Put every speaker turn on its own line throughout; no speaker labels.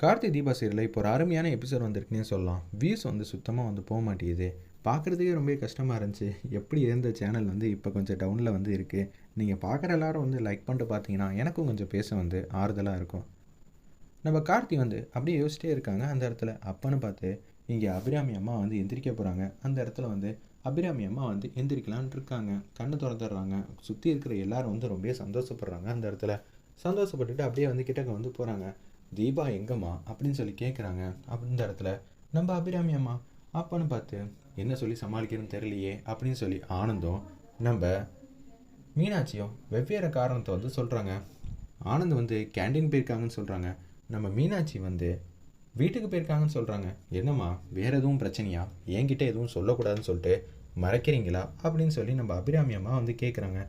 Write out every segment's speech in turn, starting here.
கார்த்தி தீபா சீரியலில் இப்போ ஒரு அருமையான எபிசோட் வந்திருக்குன்னே சொல்லலாம். வியூஸ் வந்து சுத்தமாக வந்து போக மாட்டேங்குது. பார்க்குறதுக்கே ரொம்ப கஷ்டமாக இருந்துச்சு. எப்படி இருந்த சேனல் வந்து இப்போ கொஞ்சம் டவுனில் வந்து இருக்குது நீங்கள் பார்க்குற எல்லாரும் வந்து லைக் பண்ணிட்டு பார்த்தீங்கன்னா எனக்கும் கொஞ்சம் பேச வந்து ஆறுதலாக இருக்கும். நம்ம கார்த்தி வந்து அப்படியே யோசிச்சிட்டே இருக்காங்க அந்த இடத்துல. அப்பன்னு பார்த்து இங்கே அபிராமி அம்மா வந்து எந்திரிக்க போகிறாங்க அந்த இடத்துல வந்து அபிராமி அம்மா வந்து எந்திரிக்கலான் இருக்காங்க. கண்ணு திறந்துடுறாங்க. சுற்றி இருக்கிற எல்லாரும் வந்து ரொம்ப சந்தோஷப்படுறாங்க அந்த இடத்துல. சந்தோஷப்பட்டுட்டு அப்படியே வந்து கிட்டக்க வந்து போகிறாங்க தீபா எங்கம்மா அப்படின்னு சொல்லி கேட்குறாங்க அந்த இடத்துல நம்ம அபிராமி அம்மா அப்பான்னு பார்த்து என்ன சொல்லி சமாளிக்கிறதுன்னு தெரியலையே அப்படின்னு சொல்லி ஆனந்தம் நம்ம மீனாட்சியும் வெவ்வேறு காரணத்தை வந்து சொல்கிறாங்க ஆனந்த் வந்து கேண்டீன் போயிருக்காங்கன்னு சொல்கிறாங்க நம்ம மீனாட்சி வந்து வீட்டுக்கு போயிருக்காங்கன்னு சொல்கிறாங்க என்னம்மா வேறு எதுவும் பிரச்சனையா? என்கிட்ட எதுவும் சொல்லக்கூடாதுன்னு சொல்லிட்டு மறைக்கிறீங்களா? அப்படின்னு சொல்லி நம்ம அபிராமி அம்மா வந்து கேட்குறாங்க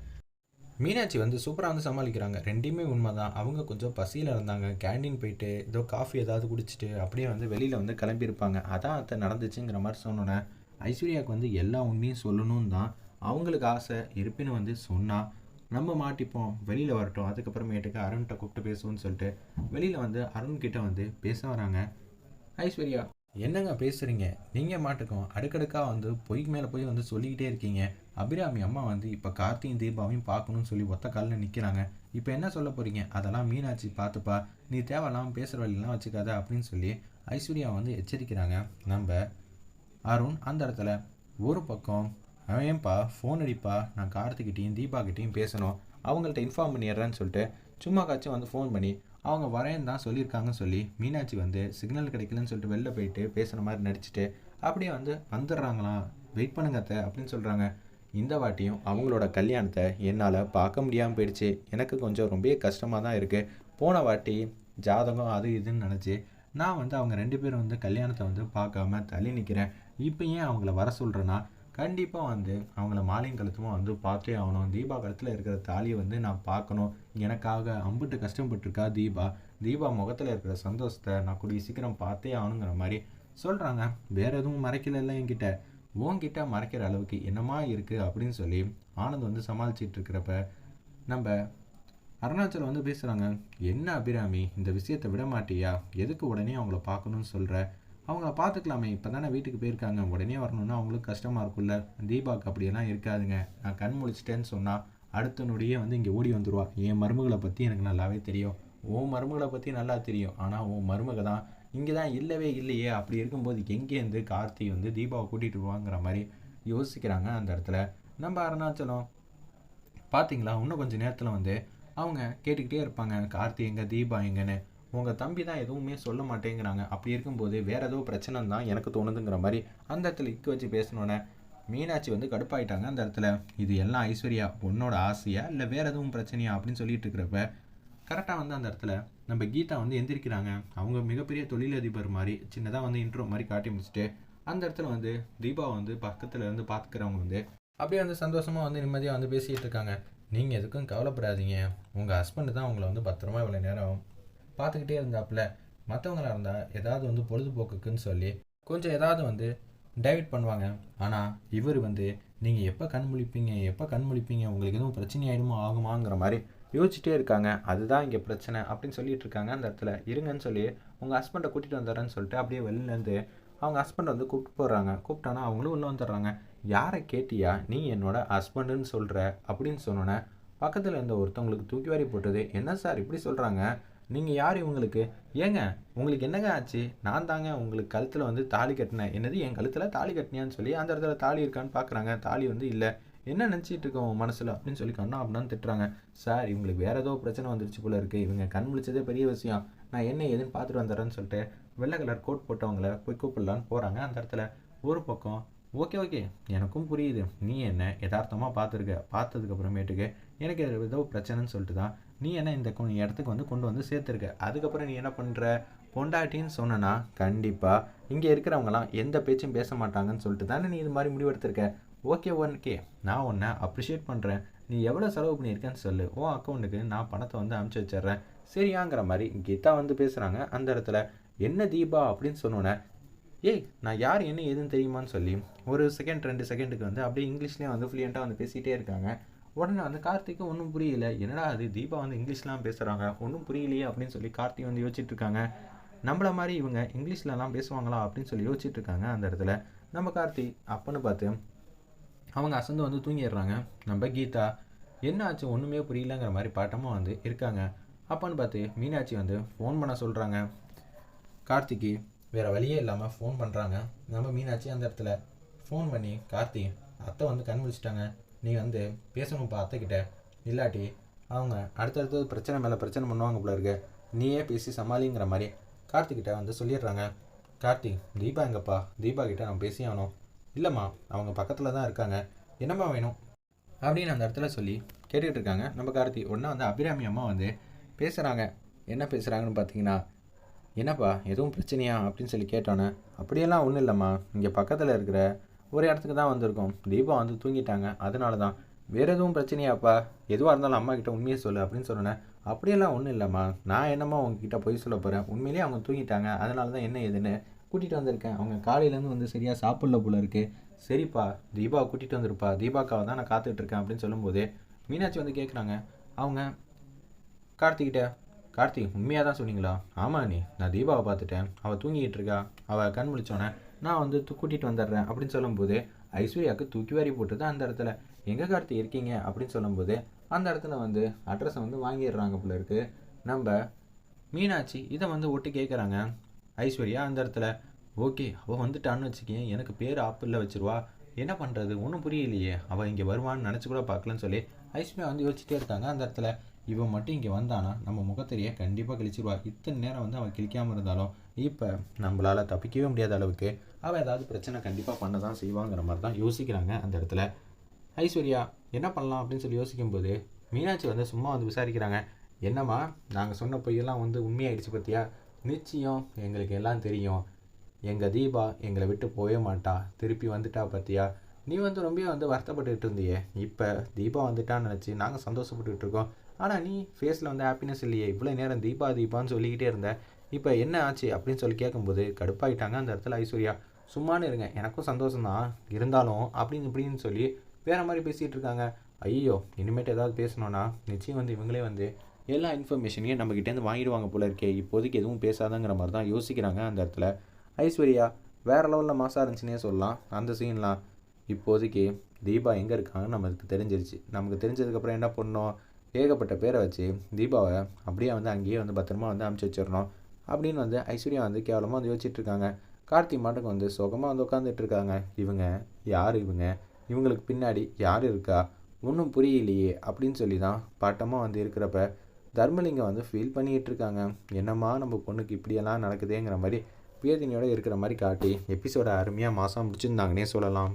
மீனாட்சி வந்து சூப்பராக வந்து சமாளிக்கிறாங்க. ரெண்டுமே உண்மை தான் அவங்க கொஞ்சம் பசியில் இருந்தாங்க. கேண்டீன் போயிட்டு ஏதோ காஃபி ஏதாவது குடிச்சிட்டு அப்படியே வந்து வெளியில் வந்து கிளம்பியிருப்பாங்க. அதான் அதை நடந்துச்சுங்கிற மாதிரி சொன்னோன்னே ஐஸ்வர்யாவுக்கு வந்து எல்லா உண்மையும் சொல்லணும் தான் அவங்களுக்கு ஆசை. இருப்பினும் வந்து சொன்னால் நம்ம மாட்டிப்போம். வெளியில் வரட்டும். அதுக்கப்புறமேட்டுக்கு அருண்கிட்ட கூப்பிட்டு பேசுவோம்னு சொல்லிட்டு வெளியில் வந்து அருண்கிட்ட வந்து பேச வராங்க. ஐஸ்வர்யா என்னங்க பேசுகிறீங்க நீங்கள் மாட்டுக்கும். அடுக்கடுக்காக வந்து பொய்க்கு மேலே போய் வந்து சொல்லிக்கிட்டே இருக்கீங்க. அபிராமி அம்மா வந்து இப்போ கார்த்தியும் தீபாவையும் பார்க்கணும்னு சொல்லி ஒத்த காலில் நிற்கிறாங்க இப்போ என்ன சொல்ல போகிறீங்க அதெல்லாம் மீனாட்சி பார்த்துப்பா. நீ தேவையில்லாமல் பேசுகிற வழியெல்லாம் வச்சுக்காத அப்படின்னு சொல்லி ஐஸ்வர்யா வந்து எச்சரிக்கிறாங்க. நம்ம அருண் அந்த இடத்துல ஒரு பக்கம் ஏன்பா ஃபோன் அடிப்பா. நான் கார்த்திகிட்டையும் தீபாக்கிட்டையும் பேசணும். அவங்கள்ட்ட இன்ஃபார்ம் பண்ணிடுறேன்னு சொல்லிட்டு சும்மா காச்சும் வந்து ஃபோன் பண்ணி அவங்க வரேன்னு தான் சொல்லியிருக்காங்கன்னு சொல்லி மீனாட்சி வந்து சிக்னல் கிடைக்கலன்னு சொல்லிட்டு வெளில போயிட்டு பேசுகிற மாதிரி நடிச்சுட்டு அப்படியே வந்து வந்துடுறாங்களாம். வெயிட் பண்ணுங்க அத்தை அப்படின்னு சொல்கிறாங்க இந்த வாட்டியும் அவங்களோட கல்யாணத்தை என்னால் பார்க்க முடியாமல் போயிடுச்சு. எனக்கு கொஞ்சம் ரொம்ப கஷ்டமாக தான் இருக்குது போன வாட்டி ஜாதகம் அது இதுன்னு நினச்சி நான் வந்து அவங்க ரெண்டு பேரும் வந்து கல்யாணத்தை வந்து பார்க்காம தள்ளி நிற்கிறேன் இப்போ ஏன் அவங்கள வர சொல்கிறேன்னா கண்டிப்பாக வந்து அவங்கள மாலையும் கழுத்துமா வந்து பார்த்தே ஆகணும். தீபா கழுத்தில் இருக்கிற தாலியை வந்து நான் பார்க்கணும். எனக்காக அம்புட்டு கஷ்டப்பட்டுருக்கா தீபா. தீபா முகத்தில் இருக்கிற சந்தோஷத்தை நான் கூடிய சீக்கிரம் பார்த்தே ஆகணுங்கிற மாதிரி சொல்கிறாங்க வேறு எதுவும் மறைக்கல என்கிட்ட. உன்கிட்ட மறைக்கிற அளவுக்கு என்னமா இருக்குது அப்படின்னு சொல்லி ஆனந்த் வந்து சமாளிச்சிட்டு இருக்கிறப்ப நம்ம அருணாச்சலம் வந்து பேசுகிறாங்க என்ன அபிராமி இந்த விஷயத்தை விட மாட்டியா? எதுக்கு உடனே அவங்கள பார்க்கணும்னு சொல்கிற அவங்கள பார்த்துக்கலாமே இப்போ தானே வீட்டுக்கு போயிருக்காங்க. உடனே வரணும்னா அவங்களுக்கு கஷ்டமாக இருக்கும்ல. தீபாவுக்கு அப்படியெல்லாம் இருக்காதுங்க. நான் கண் முழிச்சிட்டேன்னு சொன்னால் அடுத்த நொடியே வந்து இங்கே ஓடி வந்துடுவா என் மருமகளை பற்றி எனக்கு நல்லாவே தெரியும். உன் மருமகளை பற்றி நல்லா தெரியும். ஆனால் உன் மருமக தான் இங்கே தான் இல்லவே இல்லையே. அப்படி இருக்கும்போது எங்கேருந்து கார்த்தி வந்து தீபாவை கூட்டிகிட்டு வருவாங்கிற மாதிரி யோசிக்கிறாங்க அந்த இடத்துல. நம்ம அருணாச்சலம். பார்த்தீங்களா இன்னும் கொஞ்சம் நேரத்தில் வந்து அவங்க கேட்டுக்கிட்டே இருப்பாங்க. கார்த்தி எங்கே தீபா எங்கன்னு. உங்கள் தம்பி தான் எதுவுமே சொல்ல மாட்டேங்கிறாங்க. அப்படி இருக்கும்போது வேறு ஏதோ பிரச்சனை தான் எனக்கு தோணுதுங்கிற மாதிரி அந்த இடத்துல இக்கு வச்சு பேசினோன்னே மீனாட்சி வந்து கடுப்பாயிட்டாங்க அந்த இடத்துல. இது எல்லாம் ஐஸ்வர்யா உன்னோட ஆசையா? இல்லை வேறு எதுவும் பிரச்சனையா? அப்படின்னு சொல்லிட்டு இருக்கிறப்ப கரெக்டாக வந்து அந்த இடத்துல நம்ம கீதா வந்து எந்திரிக்கிறாங்க. அவங்க மிகப்பெரிய தொழிலதிபர் மாதிரி சின்னதாக வந்து இன்ட்ரோ மாதிரி காட்டி முடிச்சுட்டு அந்த இடத்துல வந்து தீபா வந்து பக்கத்தில் இருந்து பார்த்துக்கிறவங்க வந்து அப்படியே வந்து சந்தோஷமாக வந்து நிம்மதியாக வந்து பேசிகிட்டு இருக்காங்க. நீங்கள் எதுக்கும் கவலைப்படாதீங்க. உங்கள் ஹஸ்பண்டு தான் உங்களை வந்து பத்திரமா இவ்வளோ நேரம் பார்த்துக்கிட்டே இருந்தாப்புல. மற்றவங்களாக இருந்தால் ஏதாவது வந்து பொழுதுபோக்குக்குன்னு சொல்லி கொஞ்சம் ஏதாவது வந்து டைவர்ட் பண்ணுவாங்க. ஆனால் இவர் வந்து நீங்கள் எப்போ கண் முழிப்பீங்க எப்போ கண் முழிப்பீங்க உங்களுக்கு எதுவும் பிரச்சனை ஆகிடுமோ ஆகுமாங்கிற மாதிரி யோசிச்சுட்டே இருக்காங்க. அதுதான் இங்கே பிரச்சனை அப்படின்னு சொல்லிட்டு இருக்காங்க அந்த இடத்துல. இருங்கன்னு சொல்லி உங்கள் ஹஸ்பண்டை கூட்டிகிட்டு வந்துடுறேன்னு சொல்லிட்டு அப்படியே வெளிலேருந்து அவங்க ஹஸ்பண்டை வந்து கூப்பிட்டு போடுறாங்க கூப்பிட்டானா அவங்களும் உள்ளே வந்துடுறாங்க. யாரை கேட்டியா? நீ என்னோட ஹஸ்பண்டுன்னு சொல்கிற அப்படின்னு சொன்னோன்னே பக்கத்தில் இருந்த ஒருத்தவங்களுக்கு தூக்கி வாரி போட்டது. என்ன சார் இப்படி சொல்கிறாங்க நீங்கள் யார் இவங்களுக்கு? ஏங்க உங்களுக்கு என்னங்க ஆச்சு? நான் தாங்க உங்களுக்கு கழுத்தில் வந்து தாலி கட்டினேன். என்னது என் கழுத்தில் தாலி கட்டினியான்னு சொல்லி அந்த இடத்துல தாலி இருக்கான்னு பார்க்குறாங்க தாலி வந்து இல்லை. என்ன நினச்சிட்டு இருக்கோம் உன் மனசில் அப்படின்னு சொல்லி கண்ணா அப்படின்னு திட்டுறாங்க. சார் இவங்களுக்கு வேறு ஏதோ பிரச்சனை வந்துருச்சு போல இருக்குது இவங்க கண் முடிச்சதே பெரிய விஷயம். நான் என்ன ஏதுன்னு பார்த்துட்டு வந்துடுறேன்னு சொல்லிட்டு வெள்ளை கலர் கோட் போட்டவங்கள போய் கூப்பிடலான்னு போகிறாங்க அந்த இடத்துல. ஒரு பக்கம் ஓகே ஓகே எனக்கும் புரியுது. நீ என்ன யதார்த்தமாக பார்த்துருக்க? பார்த்ததுக்கு அப்புறமேட்டுக்கு எனக்கு ஏதோ பிரச்சனைன்னு சொல்லிட்டு தான் நீ என்ன இந்த இடத்துக்கு வந்து கொண்டு வந்து சேர்த்துருக்க? அதுக்கப்புறம் நீ என்ன பண்ணுற பொண்டாட்டின்னு சொன்னனா கண்டிப்பாக இங்கே இருக்கிறவங்களாம் எந்த பேச்சும் பேச மாட்டாங்கன்னு சொல்லிட்டு தானே நீ இது மாதிரி முடிவெடுத்திருக்க? ஓகே ஒன்கே நான் உன்னை அப்ரிஷியேட் பண்ணுறேன் நீ எவ்வளோ செலவு பண்ணியிருக்கேன்னு சொல்லு. ஓ அக்கௌண்ட்டுக்கு நான் பணத்தை வந்து அனுப்பிச்சி வச்சிட்றேன். சரியாங்கிற மாதிரி கீதா வந்து பேசுகிறாங்க அந்த இடத்துல என்ன தீபா? அப்படின்னு சொன்னோன்னே ஏய் நான் யார் என்ன ஏதுன்னு தெரியுமான்னு சொல்லி. ஒரு செகண்ட் ரெண்டு செகண்டுக்கு வந்து அப்படியே இங்கிலீஷ்லேயே வந்து ஃப்ளூயண்ட்டாக வந்து பேசிகிட்டே இருக்காங்க. உடனே வந்து கார்த்திக்கு ஒன்றும் புரியல. என்னடா அது தீபா வந்து இங்கிலீஷ்லாம் பேசுகிறாங்க ஒன்றும் புரியலையே அப்படின்னு சொல்லி கார்த்திக் வந்து யோசிச்சுட்டு இருக்காங்க. நம்மள மாதிரி இவங்க இங்கிலீஷ்லலாம் பேசுவாங்களா? அப்படின்னு சொல்லி யோசிச்சுட்டு இருக்காங்க அந்த இடத்துல. நம்ம கார்த்தி அப்பன்னு பார்த்து அவங்க அசந்து வந்து தூங்கிடுறாங்க. நம்ம கீதா என்ன ஆச்சு ஒன்றுமே புரியலங்கிற மாதிரி பாட்டமாக வந்து இருக்காங்க. அப்பான்னு பார்த்து மீனாட்சி வந்து ஃபோன் பண்ண சொல்கிறாங்க கார்த்திக்கு வேறு வழியே இல்லாமல் ஃபோன் பண்ணுறாங்க நம்ம மீனாட்சி அந்த இடத்துல ஃபோன் பண்ணி கார்த்தி அத்தை வந்து கண் விழிச்சிட்டாங்க நீ வந்து பேசணும்ப்பா அத்தைக்கிட்ட இல்லாட்டி அவங்க அடுத்தடுத்தது பிரச்சனை மேலே பிரச்சனை பண்ணுவாங்க போல இருக்கு. நீயே பேசி சமாளிங்கிற மாதிரி கார்த்திக்கிட்ட வந்து சொல்லிடுறாங்க. கார்த்தி தீபா எங்கப்பா? தீபா கிட்டே நான் பேசி ஆகணும். இல்லைம்மா அவங்க பக்கத்தில் தான் இருக்காங்க. என்னம்மா வேணும்? அப்படின்னு அந்த இடத்துல சொல்லி கேட்டுக்கிட்டு இருக்காங்க. நம்ம கார்த்தி ஒன்றா வந்து அபிராமி அம்மா வந்து பேசுகிறாங்க என்ன பேசுகிறாங்கன்னு பார்த்தீங்கன்னா என்னப்பா எதுவும் பிரச்சனையா? அப்படின்னு சொல்லி கேட்டோன்னே அப்படியெல்லாம் ஒன்றும் இல்லைம்மா. இங்கே பக்கத்தில் இருக்கிற ஒரு இடத்துக்கு தான் வந்திருக்கோம். தீபா வந்து தூங்கிட்டாங்க. அதனால தான் வேறு எதுவும் பிரச்சனையாப்பா? எதுவாக இருந்தாலும் அம்மா கிட்ட உண்மையை சொல்லு அப்படின்னு சொன்னேன் அப்படியெல்லாம் ஒன்றும் இல்லைம்மா. நான் என்னம்மா உங்ககிட்ட பொய் சொல்ல போகிறேன் உண்மையிலேயே அவங்க தூங்கிட்டாங்க. அதனால தான் என்ன ஏதுன்னு கூட்டிகிட்டு வந்திருக்கேன். அவங்க காலையிலேருந்து வந்து சரியாக சாப்பிடல போல இருக்கு. சரிப்பா தீபாவை கூட்டிகிட்டு வந்திருப்பா. தீபாக்காவை தான் நான் காத்துட்ருக்கேன் அப்படின்னு சொல்லும்போது மீனாட்சி வந்து கேட்குறாங்க அவங்க கார்த்திகிட்ட கார்த்தி உண்மையாக தான் சொன்னீங்களா? ஆமாம் நீ நான் தீபாவை பார்த்துட்டேன். அவள் தூங்கிக்கிட்டு இருக்கா. அவள் கண் முழிச்சோன்னே நான் வந்து கூட்டிகிட்டு வந்துடுறேன். அப்படின்னு சொல்லும்போது ஐஸ்வர்யாவுக்கு தூக்கி வாரி போட்டுது அந்த இடத்துல. எங்கே கார்த்தி இருக்கீங்க? அப்படின்னு சொல்லும்போது அந்த இடத்துல வந்து அட்ரஸை வந்து வாங்கிடுறாங்க போல இருக்குது நம்ம மீனாட்சி இதை வந்து ஒட்டு கேட்குறாங்க ஐஸ்வர்யா அந்த இடத்துல ஓகே அவள் வந்துட்டான்னு வச்சுக்கேன் எனக்கு பேர் ஆப்பிளில் வச்சிருவா. என்ன பண்ணுறது ஒன்றும் புரியலையே. அவள் இங்கே வருவான்னு நினச்சி கூட பார்க்கலன்னு சொல்லி ஐஸ்வர்யா வந்து யோசிச்சுட்டே இருக்காங்க அந்த இடத்துல. இவன் மட்டும் இங்கே வந்தானா? நம்ம முகத்தறியை கண்டிப்பாக கிழிச்சிருவா. இத்தனை நேரம் வந்து அவன் கிழிக்காமல் இருந்தாலும் இப்போ நம்மளால் தப்பிக்கவே முடியாத அளவுக்கு அவள் ஏதாவது பிரச்சனை கண்டிப்பாக பண்ண தான் செய்வாங்கிற மாதிரி தான் யோசிக்கிறாங்க அந்த இடத்துல. ஐஸ்வர்யா என்ன பண்ணலாம் அப்படின்னு சொல்லி யோசிக்கும்போது மீனாட்சி வந்து சும்மா வந்து விசாரிக்கிறாங்க. என்னம்மா நாங்கள் சொன்ன பொய்யெல்லாம் வந்து உண்மையாயிடுச்சு பார்த்தியா நிச்சயம் எங்களுக்கு எல்லாம் தெரியும். எங்கள் தீபா எங்களை விட்டு போகவே மாட்டா. திருப்பி வந்துட்டா பார்த்தியா நீ வந்து ரொம்ப வந்து வருத்தப்பட்டுக்கிட்டு இருந்தியே. இப்போ தீபா வந்துட்டான்னு நினச்சி நாங்கள் சந்தோஷப்பட்டுக்கிட்டு இருக்கோம். ஆனால் நீ ஃபேஸில் வந்து ஹாப்பினஸ் இல்லையே. இவ்வளோ நேரம் தீபா தீபான்னு சொல்லிக்கிட்டே இருந்த இப்போ என்ன ஆச்சு அப்படின்னு சொல்லி கேட்கும்போது கடுப்பாயிட்டாங்க அந்த இடத்துல ஐஸ்வர்யா. சும்மானு இருங்க. எனக்கும் சந்தோஷம்தான். இருந்தாலும் அப்படின்னு இப்படின்னு சொல்லி வேறு மாதிரி பேசிகிட்டு இருக்காங்க. ஐயோ இனிமேட்டு ஏதாவது பேசணும்னா நிச்சயம் வந்து இவங்களே வந்து எல்லா இன்ஃபர்மேஷனையும் நம்மக்கிட்டேருந்து வாங்கிடுவாங்க போல இருக்கே? இப்போதைக்கு எதுவும் பேசாதங்கிற மாதிரி தான் யோசிக்கிறாங்க அந்த இடத்துல. ஐஸ்வர்யா வேறு லெவலில் மாசாக இருந்துச்சுன்னே சொல்லலாம். அந்த சீன்லாம் இப்போதைக்கு தீபா எங்கே இருக்காங்கன்னு நமக்கு தெரிஞ்சிருச்சு. நமக்கு தெரிஞ்சதுக்கப்புறம் என்ன பண்ணோம்? ஏகப்பட்ட பேரை வச்சு தீபாவை அப்படியே வந்து அங்கேயே வந்து பத்திரமா வந்து அமுச்சு வச்சிடணும் அப்படின்னு வந்து ஐஸ்வர்யா வந்து கேவலமாக வந்து யோசிச்சுட்டு இருக்காங்க. கார்த்தி மாட்டுக்கு வந்து சுகமாக வந்து உட்காந்துட்டு இருக்காங்க. இவங்க யார் இவங்க? இவங்களுக்கு பின்னாடி யார் இருக்கா? ஒன்றும் புரியலையே அப்படின்னு சொல்லி தான் பாட்டமாக வந்து இருக்கிறப்ப தர்மலிங்கம் வந்து ஃபீல் பண்ணிகிட்டு இருக்காங்க என்னம்மா நம்ம பொண்ணுக்கு இப்படியெல்லாம் நடக்குதேங்கிற மாதிரி வேதனையோட இருக்கிற மாதிரி காட்டி எபிசோட அருமையாக மாதம் முடிச்சிருந்தாங்கன்னே சொல்லலாம்.